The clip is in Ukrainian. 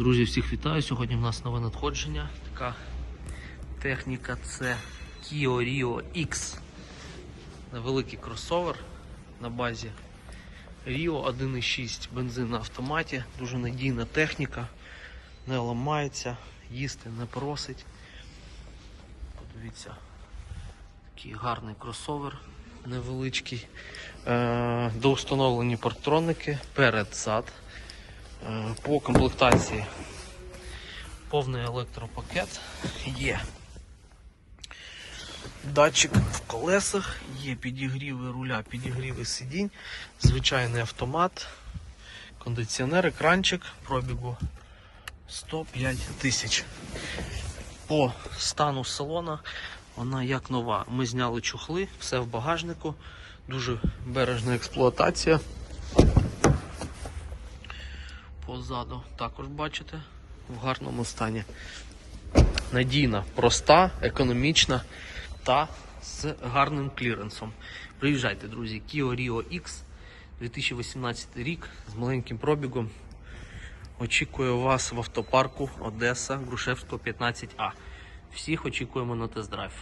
Друзі, всіх вітаю. Сьогодні в нас нове надходження. Така техніка це Kia Rio X. Невеликий кросовер на базі Rio 1.6 бензин на автоматі. Дуже надійна техніка, не ламається, їсти не просить. Подивіться, такий гарний кросовер невеличкий. Е, доустановлені партроники перед зад. Е, По комплектації повний електропакет є. Датчик в колесах, є підігріви руля, підігріви сидінь, звичайний автомат, кондиціонер, екранчик пробігу 105 тисяч. По стану салона вона як нова. Ми зняли чохли, все в багажнику, дуже бережна експлуатація. Позаду також бачите в гарному стані. Надійна, проста, економічна та з гарним кліренсом. Приїжджайте, друзі, Kia Rio X 2018 рік з маленьким пробігом. Очікую вас в автопарку Одеса, Грушевського 15А. Всіх очікуємо на тест-драйв.